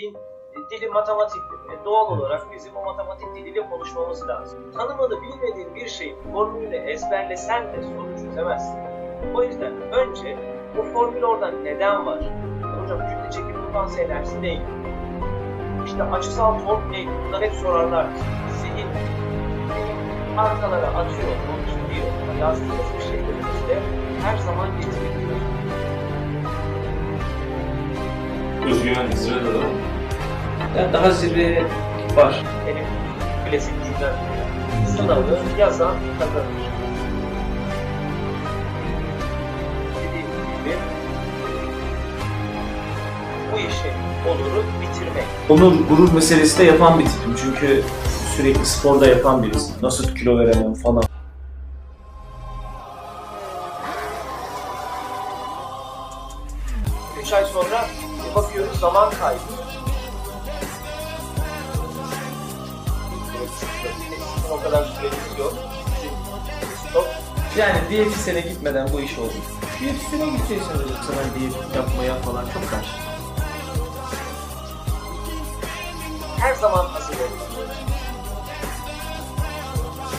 Diyetistiğin e, dili matematiktir. E, doğal olarak bizim o matematik diliyle konuşmamız lazım. Tanımadı bilmediğin bir şeyi formülünü ezberlesen de sonuç çözemezsin. O yüzden önce o formül orada neden var? Hocam kütle çekim potansiyel enerjisi değil. İşte açısal tork ne? Bunlar hep sorarlar. Zihin arkalara atıyor, konuşuyor. Yazdığımız bir şeylerimizde her zaman getiriyor. Özgüven var. Yani daha zirveye var. Benim klasik cümlem. Sınavı yazan kazanır. Dediğim gibi bu işi oluru bitirmek. Onur gurur meselesi de yapan bir tipim çünkü sürekli sporda yapan birisi. Nasıl kilo veremem falan. Üç ay sonra bakıyoruz zaman kaybı. Sizin o kadar süreniz yok. Yani diyetisyene gitmeden bu iş oldu. Diyetisyene gideceksin yoksa ben diyet yapmaya falan çok karşı. her zaman hazır olmak.